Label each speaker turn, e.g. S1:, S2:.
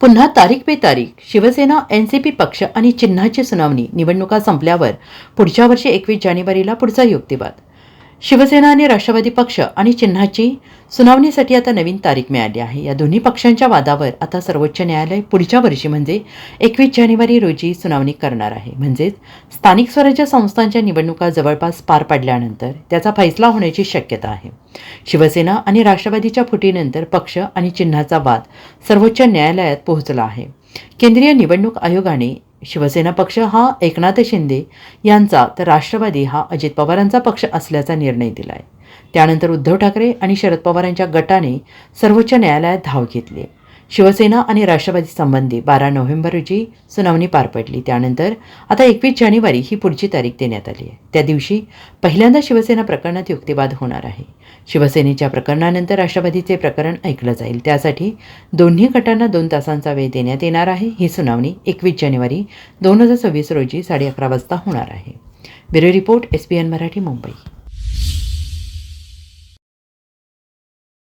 S1: पुन्हा तारीख पे तारीख शिवसेना पी पक्ष आणि चिन्हाची सुनावणी निवडणुका संपल्यावर पुढच्या वर्षी एकवीस जानेवारीला पुढचा युक्तिवाद. शिवसेना आणि राष्ट्रवादी पक्ष आणि चिन्हाची सुनावणीसाठी आता नवीन तारीख मिळाली आहे. या दोन्ही पक्षांच्या वादावर आता सर्वोच्च न्यायालय पुढच्या वर्षी म्हणजे एकवीस जानेवारी रोजी सुनावणी करणार आहे. म्हणजेच स्थानिक स्वराज्य संस्थांच्या निवडणुका जवळपास पार पडल्यानंतर त्याचा फैसला होण्याची शक्यता आहे. शिवसेना आणि राष्ट्रवादीच्या फुटीनंतर पक्ष आणि चिन्हाचा वाद सर्वोच्च न्यायालयात पोहोचला आहे केंद्रीय निवडणूक आयोगाने शिवसेना पक्ष हा एकनाथ शिंदे यांचा तर राष्ट्रवादी हा अजित पवारांचा पक्ष असल्याचा निर्णय दिला आहे त्यानंतर उद्धव ठाकरे आणि शरद पवारांच्या गटाने सर्वोच्च न्यायालयात धाव घेतली आहे. शिवसेना आणि राष्ट्रवादी संबंधी बारा नोव्हेंबर रोजी सुनावणी पार पडली. त्यानंतर आता एकवीस जानेवारी ही पुढची तारीख देण्यात आली आहे. त्या दिवशी पहिल्यांदा शिवसेना प्रकरणात युक्तिवाद होणार आहे. शिवसेनेच्या प्रकरणानंतर राष्ट्रवादीचे प्रकरण ऐकलं जाईल. त्यासाठी दोन्ही गटांना दोन तासांचा वेळ देण्यात येणार आहे. ही सुनावणी एकवीस जानेवारी दोन हजार सव्वीस रोजी साडे अकरा वाजता होणार आहे. Bureau report S P N Marathi Mumbai.